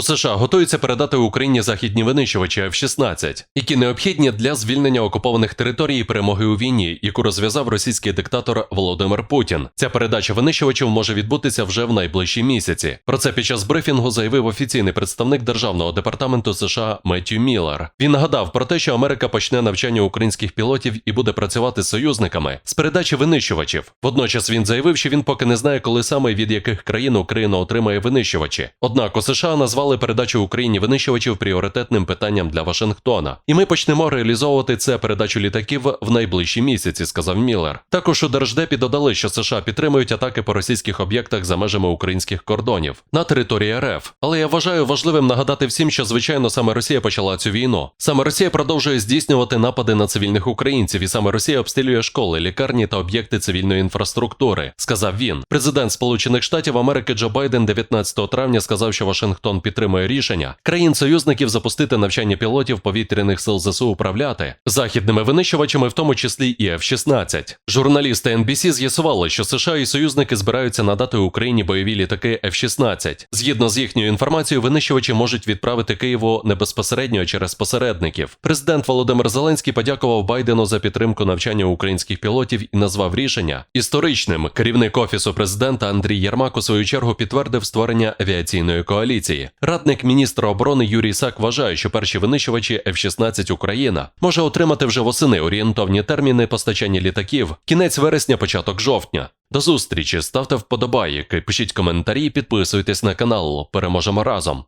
У США готуються передати Україні західні винищувачі F-16, які необхідні для звільнення окупованих територій і перемоги у війні, яку розв'язав російський диктатор Володимир Путін. Ця передача винищувачів може відбутися вже в найближчі місяці. Про це під час брифінгу заявив офіційний представник державного департаменту США Меттью Міллер. Він нагадав про те, що Америка почне навчання українських пілотів і буде працювати з союзниками з передачі винищувачів. Водночас він заявив, що він поки не знає, коли саме від яких країн Україна отримає винищувачі. Однак у США назвали передачу Україні винищувачів пріоритетним питанням для Вашингтона. І ми почнемо реалізовувати це передачу літаків в найближчі місяці, сказав Міллер. Також у Держдепі додали, що США підтримують атаки по російських об'єктах за межами українських кордонів на території РФ. Але я вважаю важливим нагадати всім, що звичайно саме Росія почала цю війну. Саме Росія продовжує здійснювати напади на цивільних українців, і саме Росія обстрілює школи, лікарні та об'єкти цивільної інфраструктури, сказав він. Президент Сполучених Штатів Америки Джо Байден 19 травня сказав, що Вашингтон підтримує рішення країн-союзників запустити навчання пілотів повітряних сил ЗСУ управляти західними винищувачами, в тому числі і F-16. Журналісти NBC з'ясували, що США і союзники збираються надати Україні бойові літаки F-16. Згідно з їхньою інформацією, винищувачі можуть відправити Києву не безпосередньо а через посередників. Президент Володимир Зеленський подякував Байдену за підтримку навчання українських пілотів і назвав рішення історичним. Керівник офісу президента Андрій Єрмак у свою чергу підтвердив створення авіаційної коаліції. Радник міністра оборони Юрій Сак вважає, що перші винищувачі F-16 Україна може отримати вже восени орієнтовні терміни постачання літаків, кінець вересня, початок жовтня. До зустрічі, ставте вподобайки, пишіть коментарі, підписуйтесь на канал. Переможемо разом.